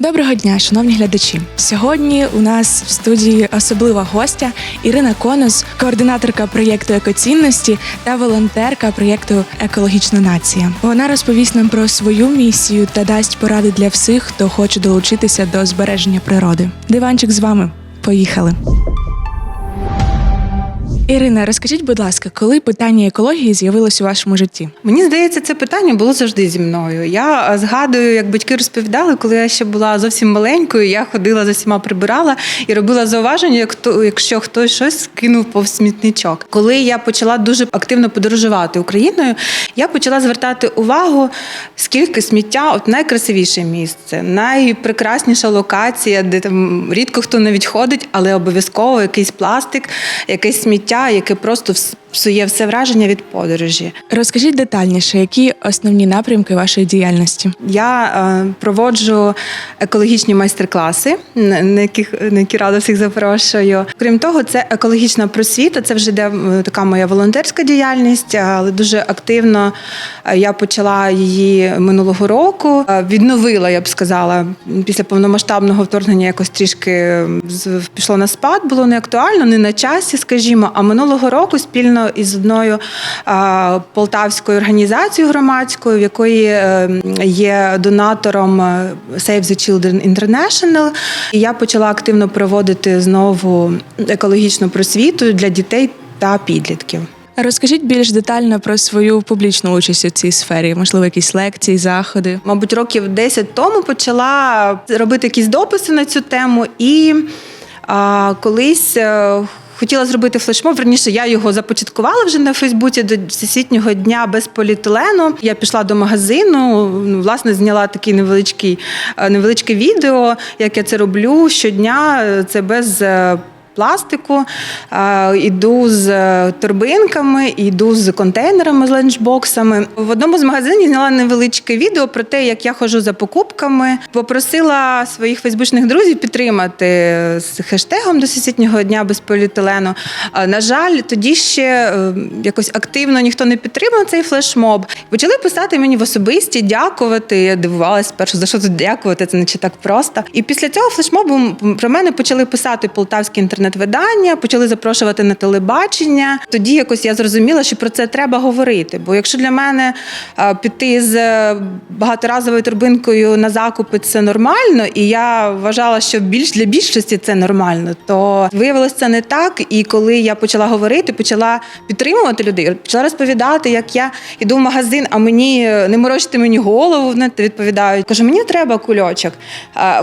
Доброго дня, шановні глядачі. Сьогодні у нас в студії особлива гостя Ірина Конос, координаторка проєкту екоцінності та волонтерка проєкту Екологічна нація. Вона розповість нам про свою місію та дасть поради для всіх, хто хоче долучитися до збереження природи. Диванчик з вами. Поїхали. Ірина, розкажіть, будь ласка, коли питання екології з'явилось у вашому житті? Мені здається, це питання було завжди зі мною. Я згадую, як батьки розповідали, коли я ще була зовсім маленькою, я ходила за всіма прибирала і робила зауваження, як то, якщо хтось щось кинув повз смітничок. Коли я почала дуже активно подорожувати Україною, я почала звертати увагу, скільки сміття от найкрасивіше місце, найпрекрасніша локація, де там рідко хто навіть ходить, але обов'язково якийсь пластик, якесь сміття, яке просто псує все враження від подорожі. Розкажіть детальніше, які основні напрямки вашої діяльності? Я е, проводжу екологічні майстер-класи, на на яких на які радо всіх запрошую. Крім того, це екологічна просвіта. Це вже йде е, така моя волонтерська діяльність, але дуже активно е, я почала її минулого року. Е, Відновила, я б сказала, після повномасштабного вторгнення якось трішки е, пішло на спад, було не актуально, не на часі, скажімо. А минулого року спільно із одною полтавською організацією громадською, в якої е, є донатором е, Save the Children International. І я почала активно проводити знову екологічну просвіту для дітей та підлітків. Розкажіть більш детально про свою публічну участь у цій сфері, можливо, якісь лекції, заходи. Мабуть, років 10 тому почала робити якісь дописи на цю тему і а, колись. Хотіла зробити флешмоб, верніше я його започаткувала вже на Фейсбуці до всесвітнього дня без поліетилену. Я пішла до магазину, ну, власне, зняла такий невеличкий е, невеличке відео, як я це роблю щодня. е, Це без е, пластику. Е, Іду з е, торбинками, іду з контейнерами, з ленчбоксами. В одному з магазинів зняла невеличке відео про те, як я ходжу за покупками. Попросила своїх фейсбучних друзів підтримати з хештегом до всесвітнього дня без поліетилену. Е, На жаль, тоді ще якось активно ніхто не підтримав цей флешмоб. Почали писати мені в особисті, дякувати. Я дивувалася спершу, за що тут дякувати, це не чи так просто. І після цього флешмобу про мене почали писати полтавські інтернет-видання, почали запрошувати на телебачення. Тоді якось я зрозуміла, що про це треба говорити. Бо якщо для мене е, піти з е, багаторазовою торбинкою на закупи це нормально, і я вважала, що більш для більшості це нормально, то виявилося це не так. І коли я почала говорити, почала підтримувати людей, почала розповідати, як я йду в магазин, а мені е, не морочити мені голову, знаєте, відповідають. Кажу, мені треба кульочок.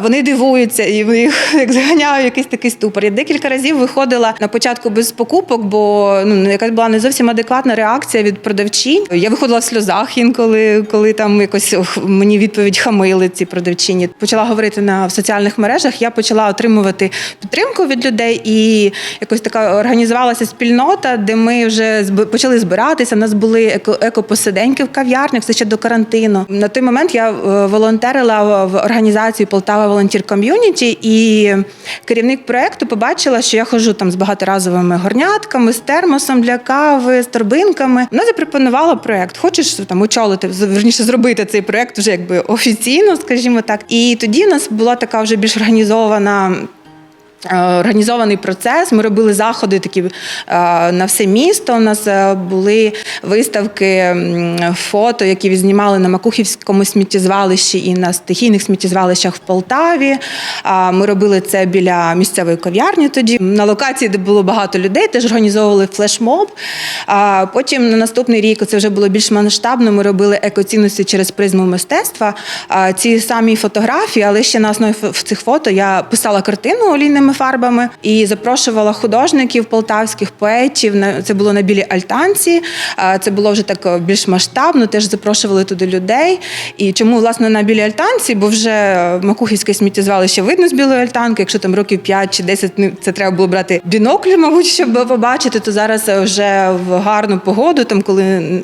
Вони дивуються і їх як заганяю якийсь такий ступор. Я декілька разів виходила на початку без покупок, бо ну якась була не зовсім адекватна реакція від продавчинь. Я виходила в сльозах інколи, коли там якось мені відповідь хамили ці продавчині. Почала говорити на в соціальних мережах. Я почала отримувати підтримку від людей і якось така організувалася спільнота, де ми вже почали збиратися. У нас були еко- екопосиденьки в кав'ярнях, це ще до карантину. На той момент я е, волонтерила в організації Полтава Волонтір Ком'юніті, і керівник проекту побачила, що я ходжу там з багаторазовими горнятками, з термосом для кави, з торбинками. Вона запропонувала проект. Хочеш там очолити, верніше зробити цей проект вже якби офіційно, скажімо так. І тоді у нас була така вже більш організована. Е, Організований процес. Ми робили заходи такі е, на все місто. У нас е, були виставки фото, які знімали на Макухівському сміттєзвалищі і на стихійних сміттєзвалищах в Полтаві. Ми робили це біля місцевої кав'ярні. Тоді на локації, де було багато людей, теж організовували флешмоб. Потім на наступний рік це вже було більш масштабно. Ми робили екоцінності через призму мистецтва. Ці самі фотографії, але ще на основі цих фото я писала картину олійними фарбами і запрошувала художників полтавських поетів. Це було на білій альтанці. А Це було вже так е, більш масштабно. Теж запрошували туди людей. І чому власне на білій альтанці? Бо вже е, Макухівське сміттєзвалище видно з білої альтанки. Якщо там років 5 чи 10, ну, це треба було брати бінокль, мабуть, щоб побачити, то зараз е, вже в гарну погоду, там коли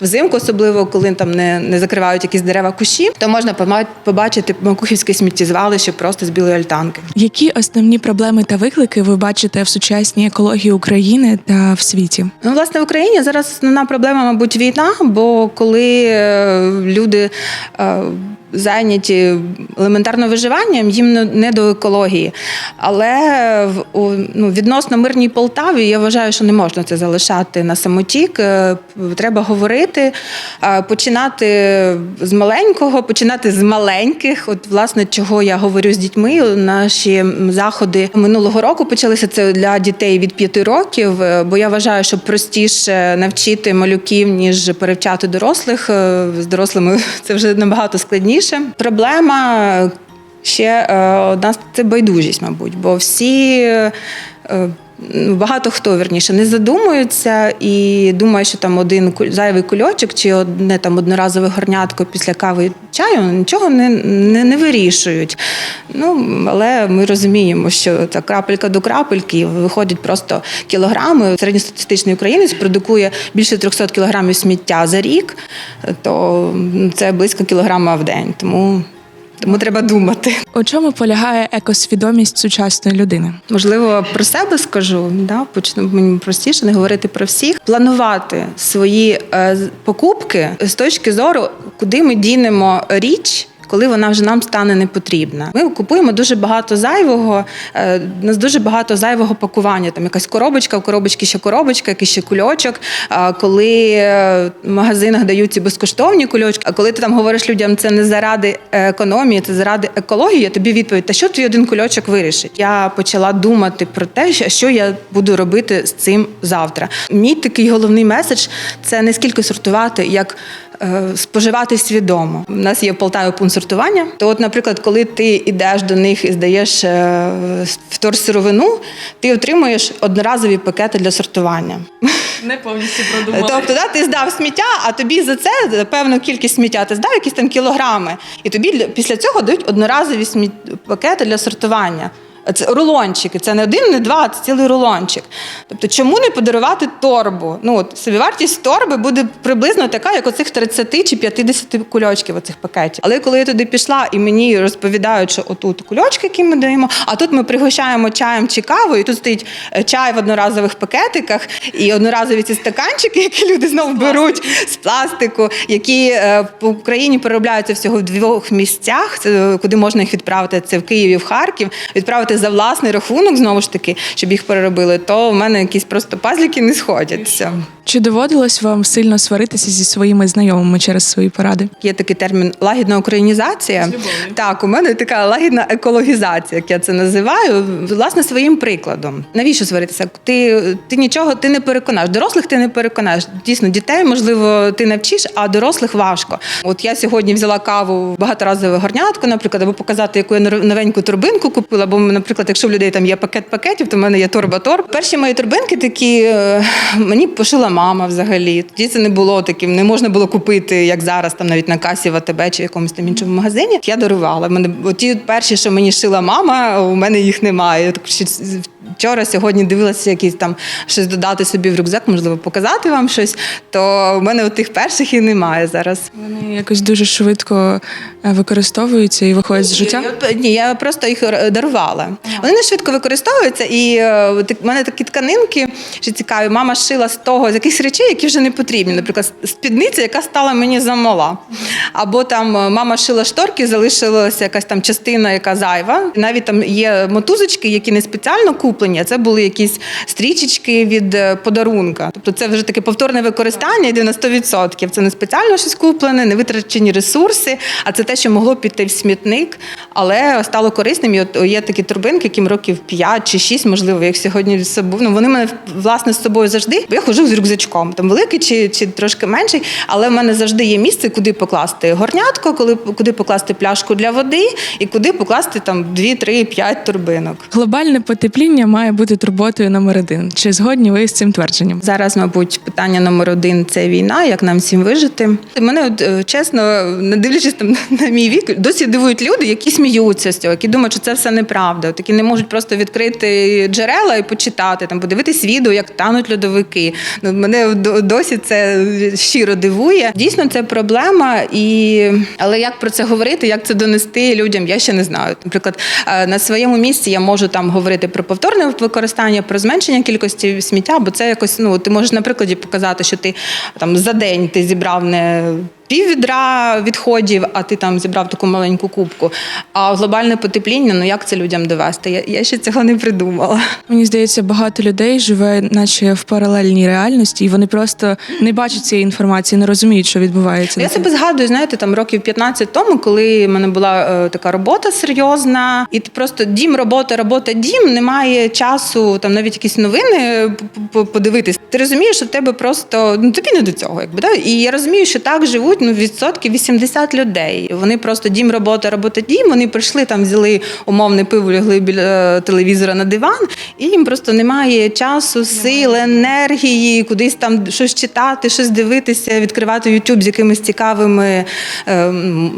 Взимку, особливо коли там не, не закривають якісь дерева кущі, то можна побачити макухівське сміттєзвалище просто з білої альтанки. Які основні проблеми та виклики ви бачите в сучасній екології України та в світі? Ну, власне, в Україні зараз основна проблема, мабуть, війна. Бо коли е, люди е, зайняті елементарно виживанням, їм не- до екології. Але ну, відносно мирній Полтаві я вважаю, що не можна це залишати на самотік. Е, Треба говорити, е, починати з маленького, починати з маленьких. От, власне, чого я говорю з дітьми. Наші заходи минулого року почалися це для дітей від 5 років, е, бо я вважаю, що простіше навчити малюків, ніж перевчати дорослих. З дорослими це вже набагато складніше. Проблема ще е, одна це байдужість, мабуть, бо всі. Багато хто вірніше не задумується і думає, що там один зайвий кульочок чи одне там одноразове горнятко після кави чаю нічого не, не, не вирішують. Ну, але ми розуміємо, що та крапелька до крапельки виходять просто кілограми. Середньостатистичний українець продукує більше 300 кілограмів сміття за рік, то це близько кілограма в день. Тому, тому треба думати. У чому полягає екосвідомість сучасної людини? Можливо, про себе скажу, да? почну мені простіше не говорити про всіх. Планувати свої е, покупки з точки зору, куди ми дінемо річ. Коли вона вже нам стане не потрібна, ми купуємо дуже багато зайвого. е, У нас дуже багато зайвого пакування. Там якась коробочка, в коробочці ще коробочка, якийсь ще кульочок. Коли е, в магазинах дають ці безкоштовні кульочки, а коли ти там говориш людям, це не заради економії, це заради екології, тобі відповідь, та що твій один кульочок вирішить? Я почала думати про те, що- я буду робити з цим завтра. Мій такий головний меседж це не скільки сортувати, як споживати свідомо. У нас є в Полтаві пункт сортування. То, от, наприклад, коли ти йдеш до них і здаєш е, вторсировину, ти отримуєш одноразові пакети для сортування. Не повністю Тобто, да, ти здав сміття, а тобі за це певну кількість сміття ти здав якісь там кілограми, і тобі після цього дають одноразові сміт... пакети для сортування. Це рулончики, це не один, не два, а це цілий рулончик. Тобто, чому не подарувати торбу? Ну от собівартість торби буде приблизно така, як оцих 30 чи 50 кульочків оцих пакетів. Але коли я туди пішла і мені розповідають, що отут кульочки, які ми даємо, а тут ми пригощаємо чаєм чи кавою, і тут стоїть е, чай в одноразових пакетиках і одноразові ці стаканчики, які люди знову беруть з пластику, які е, по Україні переробляються всього в двох місцях, е, куди можна їх відправити. Це в Київ і в Харків, відправити за власний рахунок знову ж таки, щоб їх переробили. То в мене якісь просто пазліки не сходяться. Чи доводилось вам сильно сваритися зі своїми знайомими через свої поради? Є такий термін лагідна українізація. Так, у мене така лагідна екологізація, як я це називаю, власне, своїм прикладом. Навіщо сваритися? Ти, ти нічого ти не переконаєш. Дорослих ти не переконаєш. Дійсно, дітей, можливо, ти навчиш, а дорослих важко. От я сьогодні взяла каву в багаторазове горнятко, наприклад, або показати, яку я новеньку турбинку купила. Бо, наприклад, якщо в людей там є пакет пакетів, то в мене є торба-торб. Перші мої турбинки такі е, мені пошила мама взагалі. Тоді це не було таким, не можна було купити, як зараз, там навіть на касі в АТБ чи якомусь там іншому магазині. Я дарувала. Мене ті перші, що мені шила мама, у мене їх немає. Так ще вчора, сьогодні дивилася якісь там щось додати собі в рюкзак, можливо, показати вам щось. То в мене у тих перших і немає зараз. Вони якось дуже швидко е, використовуються і виходять з життя. Ні, я просто їх р- дарувала. Вони не швидко використовуються, і е, в мене такі тканинки ще цікаві. Мама шила з того з якихось речей, які вже не потрібні. Наприклад, спідниця, яка стала мені замала. Або там е, мама шила шторки, залишилася якась там частина, яка зайва. Навіть там є мотузочки, які не спеціально куплені, а це були якісь стрічечки від е, подарунка. Тобто це вже таке повторне використання йде на 100%. Це не спеціально щось куплене, не витрачені ресурси, а це те, що могло піти в смітник, але стало корисним. І от є такі турбинки, яким років 5 чи 6, можливо, як сьогодні з собою. Ну вони мене власне з собою завжди. Бо я ходжу з рюкзачком, там великий чи, чи трошки менший, але в мене завжди є місце, куди покласти горнятко, коли куди покласти пляшку для води, і куди покласти там 2, 3, 5 турбинок. Глобальне потепління має бути турботою номер один. Чи згодні ви з цим твердженням? Зараз, мабуть, питання номер один це війна, як нам всім вижити. Мене от, е, чесно, не дивлячись там на мій вік, досі дивують люди, які сміються з цього, які думають, що це все неправда. Такі не можуть просто відкрити джерела і почитати, там подивитись відео, як тануть льодовики. Ну мене досі це щиро дивує. Дійсно, це проблема, і але як про це говорити, як це донести людям, я ще не знаю. Наприклад, е, на своєму місці я можу там говорити про повторне використання, про зменшення кількості сміття, бо це якось ну ти можеш на прикладі показати, що ти там за день ти зібрав не пів відра відходів, а ти там зібрав таку маленьку кубку. А глобальне потепління, ну як це людям довести? Я, я ще цього не придумала. Мені здається, багато людей живе, наче в паралельній реальності, і вони просто не бачать цієї інформації, не розуміють, що відбувається. Я себе згадую, знаєте, там років 15 тому, коли в мене була е, така робота серйозна, і ти просто дім, робота, робота, дім, немає часу там навіть якісь новини п- подивитись. Ти розумієш, що в тебе просто ну тобі не до цього, якби да. І я розумію, що так живуть ну відсотків 80 людей. Вони просто дім, робота, робота, дім. Вони прийшли там, взяли умовне пиво, лягли біля е, телевізора на диван, і їм просто немає часу, сил, енергії, кудись там щось читати, щось дивитися, відкривати YouTube з якимись цікавими е,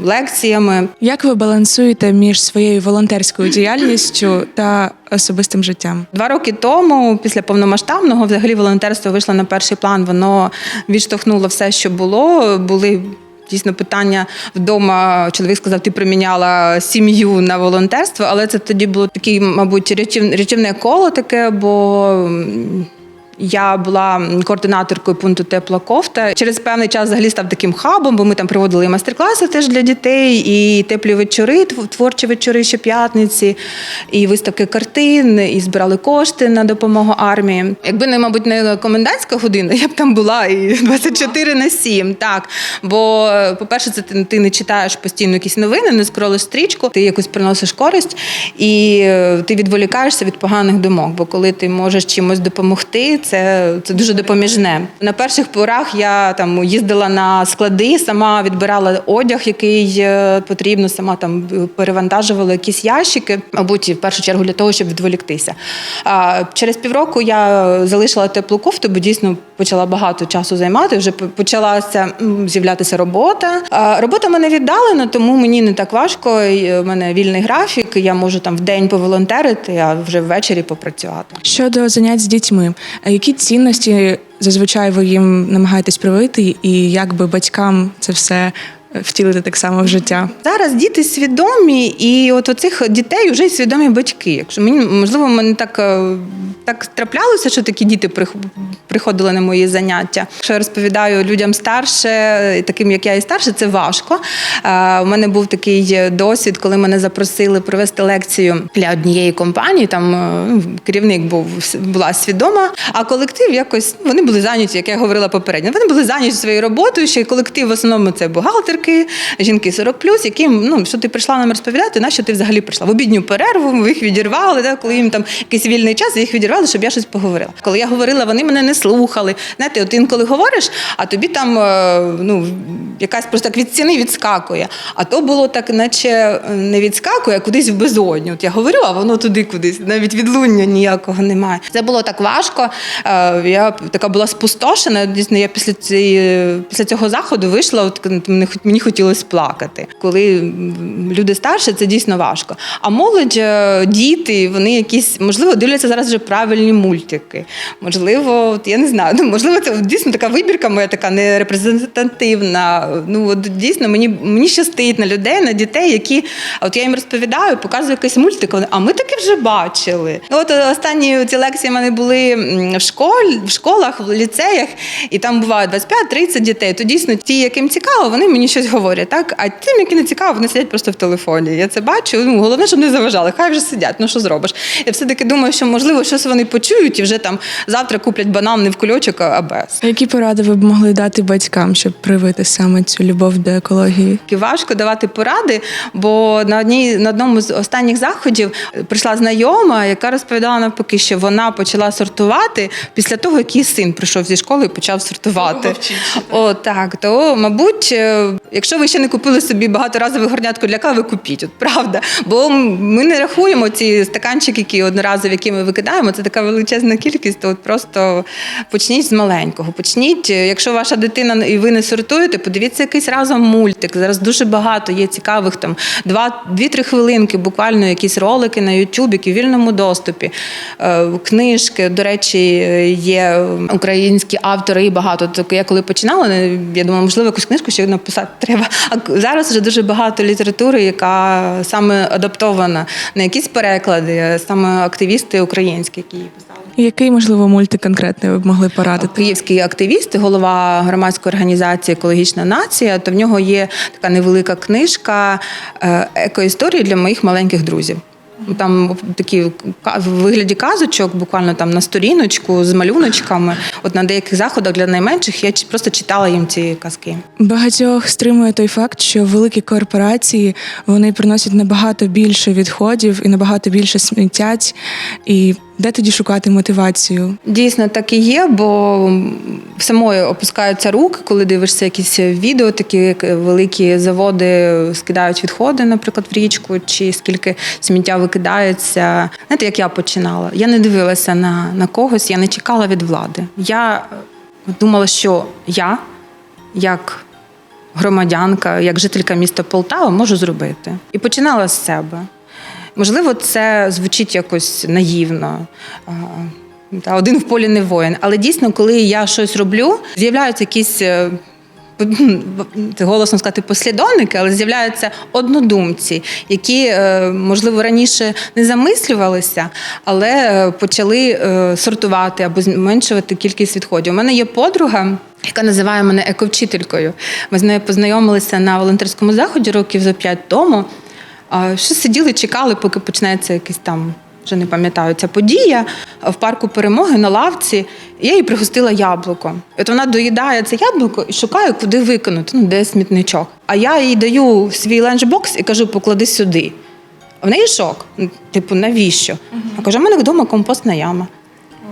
лекціями. Як ви балансуєте між своєю волонтерською діяльністю та особистим життям? Два роки тому, після повномасштабного, взагалі волонтерство вийшло на перший план. Воно відштовхнуло все, що було. Були дійсно питання вдома. Чоловік сказав, ти приміняла сім'ю на волонтерство, але це тоді було таке, мабуть, рятів- рятівне коло таке, бо. Я була координаторкою пункту Тепла кофта. Через певний час взагалі став таким хабом, бо ми там проводили майстер-класи теж для дітей, і теплі вечори, тв- творчі вечори щоп'ятниці, і виставки картин, і збирали кошти на допомогу армії. Якби не, мабуть, не комендантська година, я б там була і 24 на 7. Так. Бо, е, по-перше, це ти, ти не читаєш постійно якісь новини, не скролиш стрічку, ти якось приносиш користь і е, ти відволікаєшся від поганих думок. Бо коли ти можеш чимось допомогти, це, це дуже допоміжне. На перших порах я там їздила на склади, сама відбирала одяг, який е, потрібно, сама там перевантажувала якісь ящики, мабуть, в першу чергу для того, щоб відволіктися. А через півроку я залишила теплу кофту, бо дійсно почала багато часу займати. Вже почалася з'являтися робота. А, Робота мене віддалена, тому мені не так важко. У мене вільний графік. Я можу там в день поволонтерити, а вже ввечері попрацювати. Щодо занять з дітьми, які цінності зазвичай ви їм намагаєтесь привити, і як би батькам це все втілити так само в життя? Зараз діти свідомі, і от оцих дітей вже й свідомі батьки. Якщо мені можливо, мене так, е, так траплялося, що такі діти приходили на мої заняття. Якщо я розповідаю людям старше, е, таким як я і старше, це важко. Е, У мене був такий досвід, коли мене запросили провести лекцію для однієї компанії. Там ну, керівник був була свідома, а колектив якось ну, вони були зайняті, як я говорила попередньо. Вони були зайняті своєю роботою. Ще колектив в основному це бухгалтерки, жінки 40+, плюс, яким ну що ти прийшла нам розповідати, на що ти взагалі прийшла в обідню перерву. Ми їх відірвали, да, коли їм там якийсь вільний час, їх відірвали, щоб я щось поговорила. Коли я говорила, вони мене не слухали. Знаєте, от інколи говориш, а тобі там е, ну якась просто так від стіни відскакує. А то було так, наче е, не відскакує, а кудись в безодню. От я говорю, а воно туди кудись, навіть відлуння ніякого немає. Це було так важко. Е, Я така була спустошена. Дійсно, я після цієї після цього заходу вийшла. От мені хот- мені хотілося плакати. Коли люди старші, це дійсно важко. А молодь, е, діти, вони якісь можливо дивляться зараз вже правильні мультики. Можливо, я не знаю. Ну можливо, це дійсно така вибірка моя така не репрезентативна. Ну от дійсно мені мені щастить на людей, на дітей, які от я їм розповідаю, показую якийсь мультик. А ми таки вже бачили. Ну, От останні ці лекції в мене були в школі, в школах, в ліцеях, і там буває 25-30 дітей. То дійсно ті, яким цікаво, вони мені щось говорять. Так, а тим, які не цікаво, вони сидять просто в телефоні. Я це бачу. Ну головне, щоб не заважали. Хай вже сидять. Ну що зробиш? Я все таки думаю, що можливо щось вони почують і вже там завтра куплять банан не в кульочок, а без. А Які поради ви б могли дати батькам, щоб привити саме цю любов до екології? І важко давати поради, бо на одній на одному з останніх заходів прийшла знайома, яка розповідала навпаки, що вона почала сортувати після того, як її син прийшов зі школи і почав сортувати. О, так. То, мабуть, е, якщо ви ще не купили собі багаторазову горнятку для кави, купіть. От правда. Бо ми не рахуємо ці стаканчики, які одноразові, які ми викидаємо. Це така величезна кількість. То от просто почніть з маленького. Почніть, е, якщо ваша дитина і ви не сортуєте, подивіться якийсь разом мультик. Зараз дуже багато є цікавих там два, дві-три хвилинки, буквально якісь ролики на YouTube, які в вільному доступі. Е, Книжки, до речі, є українські автори і багато. Я коли починала, я думала, можливо, якусь книжку ще написати треба. А зараз вже дуже багато літератури, яка саме адаптована на якісь переклади, саме активісти українські, які її писали. Який, можливо, мультик конкретний ви б могли порадити? Київський активіст, голова громадської організації Екологічна нація. То в нього є така невелика книжка е, екоісторії для моїх маленьких друзів. Там такі в вигляді казочок, буквально там на сторіночку з малюночками. От на деяких заходах для найменших я просто читала їм ці казки. Багатьох стримує той факт, що великі корпорації вони приносять набагато більше відходів і набагато більше сміттять. І де тоді шукати мотивацію? Дійсно, так і є, бо самої опускаються руки, коли дивишся якісь відео, такі великі заводи скидають відходи, наприклад, в річку, чи скільки сміття викидається. Знаєте, як я починала? Я не дивилася на, на когось, я не чекала від влади. Я думала, що я, як громадянка, як жителька міста Полтава, можу зробити. І починала з себе. Можливо, це звучить якось наївно. Та один в полі не воїн. Але дійсно, коли я щось роблю, з'являються якісь. е, голосно сказати послідовники, але з'являються однодумці, які, е, можливо, раніше не замислювалися, але е, почали сортувати або зменшувати кількість відходів. У мене є подруга, яка називає мене ековчителькою. Ми з нею познайомилися на волонтерському заході років за п'ять тому. Що сиділи, чекали, поки почнеться якийсь там, вже не пам'ятаю, ця подія в парку перемоги на лавці. Я їй пригостила яблуко. І От вона доїдає це яблуко і шукає, куди викинути, ну, де смітничок. А я їй даю свій ленчбокс і кажу, поклади сюди. В неї шок. Ну, Типу, навіщо? Я кажу, в мене вдома компостна яма.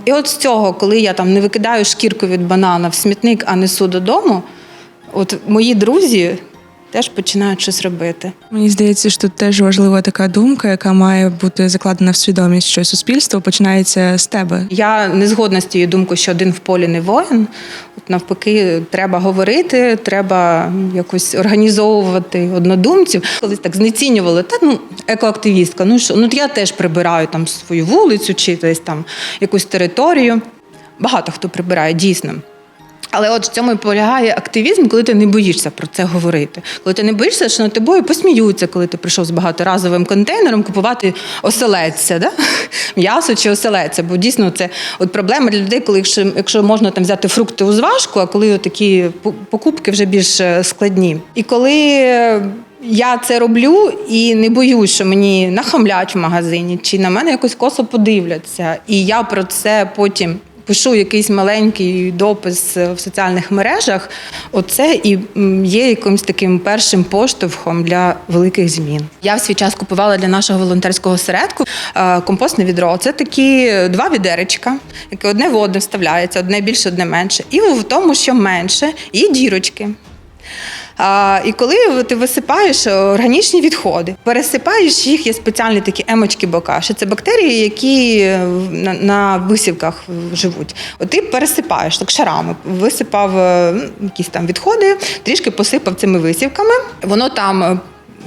І от з цього, коли я там не викидаю шкірку від банана в смітник, а несу додому, от мої друзі теж починають щось робити. Мені здається, що тут теж важлива така думка, яка має бути закладена в свідомість, що суспільство починається з тебе. Я не згодна з тією думкою, що один в полі не воїн. От навпаки, треба говорити, треба якось організовувати однодумців. Колись так знецінювали, та ну екоактивістка. Ну що, ну я теж прибираю там свою вулицю чи десь там якусь територію. Багато хто прибирає, дійсно. Але от в цьому і полягає активізм, коли ти не боїшся про це говорити. Коли ти не боїшся, що над тобою посміються, коли ти прийшов з багаторазовим контейнером купувати оселедця, да? м'ясо чи оселедця. Бо дійсно це от проблема для людей, коли якщо, якщо можна там взяти фрукти у зважку, а коли такі покупки вже більш е, складні. І коли я це роблю і не боюсь, що мені нахамлять в магазині, чи на мене якось косо подивляться, і я про це потім пишу якийсь маленький допис в соціальних мережах, оце і є якимось таким першим поштовхом для великих змін. Я в свій час купувала для нашого волонтерського середку е, компостне відро. Це такі два відеречка, яке одне в одне вставляється, одне більше, одне менше. І в тому, що менше, є дірочки. А, і коли ти висипаєш органічні відходи, пересипаєш їх, є спеціальні такі емочки бокаші. Це бактерії, які е, на, на висівках живуть. От ти пересипаєш так шарами, висипав е, ну, якісь там відходи, трішки посипав цими висівками. Воно там.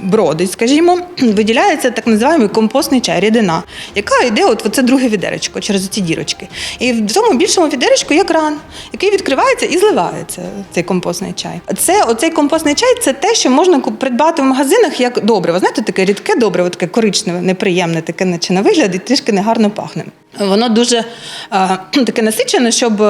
Е, Бродить, скажімо, виділяється так називаємо компостний чай, рідина, яка йде, от це друге відеречко через ці дірочки. І в цьому більшому відеречку є кран, який відкривається і зливається цей компостний чай. Це оцей компостний чай це те, що можна придбати в магазинах як добриво. Знаєте, таке рідке добриво, таке коричневе, неприємне, таке наче на вигляд і трішки негарно пахне. Воно дуже е, таке насичене, щоб.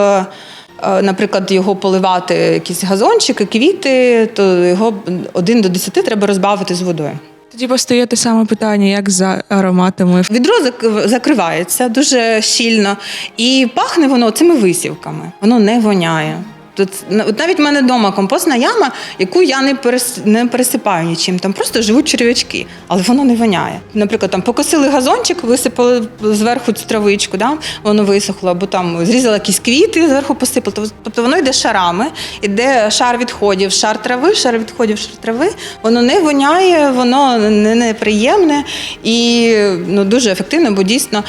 Е, Наприклад, його поливати якісь газончики, квіти, то його один до 10 треба розбавити з водою. Тоді постає те саме питання, як за ароматами. Відро зак- закривається дуже щільно, і пахне воно цими висівками. Воно не воняє. Тут на- от навіть в мене вдома компостна яма, яку я не перес, не пересипаю нічим. Там просто живуть черв'ячки, але воно не воняє. Наприклад, там покосили газончик, висипали зверху цю травичку, да? воно висохло, або там зрізали якісь квіти, зверху посипали. Тобто- Тобто воно йде шарами, іде шар відходів, шар трави, шар відходів, шар трави. Воно не воняє, воно не неприємне і ну, дуже ефективно, бо дійсно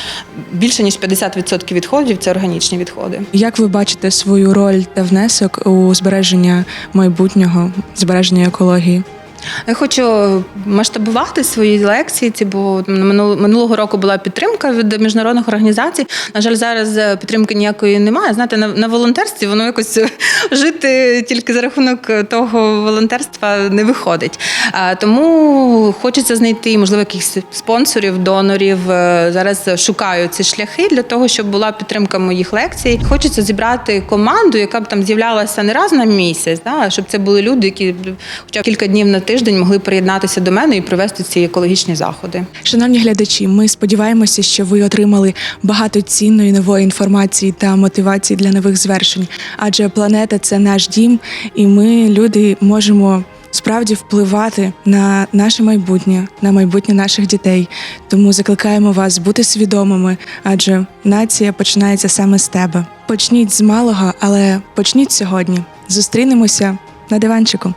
більше ніж 50% відходів це органічні відходи. Як ви бачите свою роль та внесок у збереження майбутнього, збереження екології? Я хочу масштабувати свої лекції, ці, бо минулого року була підтримка від міжнародних організацій. На жаль, зараз е, підтримки ніякої немає. Знаєте, на, на волонтерстві воно якось е, жити тільки за рахунок того волонтерства не виходить. А, Тому хочеться знайти, можливо, якихось спонсорів, донорів. Е, Зараз шукаю ці шляхи для того, щоб була підтримка моїх лекцій. Хочеться зібрати команду, яка б там з'являлася не раз на місяць, да, щоб це були люди, які хоча б кілька днів на тиждень могли приєднатися до мене і провести ці екологічні заходи. Шановні глядачі, ми сподіваємося, що ви отримали багато цінної нової інформації та мотивації для нових звершень. Адже планета це наш дім, і ми, люди, можемо справді впливати на наше майбутнє, на майбутнє наших дітей. Тому закликаємо вас бути свідомими, адже нація починається саме з тебе. Почніть з малого, але почніть сьогодні. Зустрінемося на диванчику.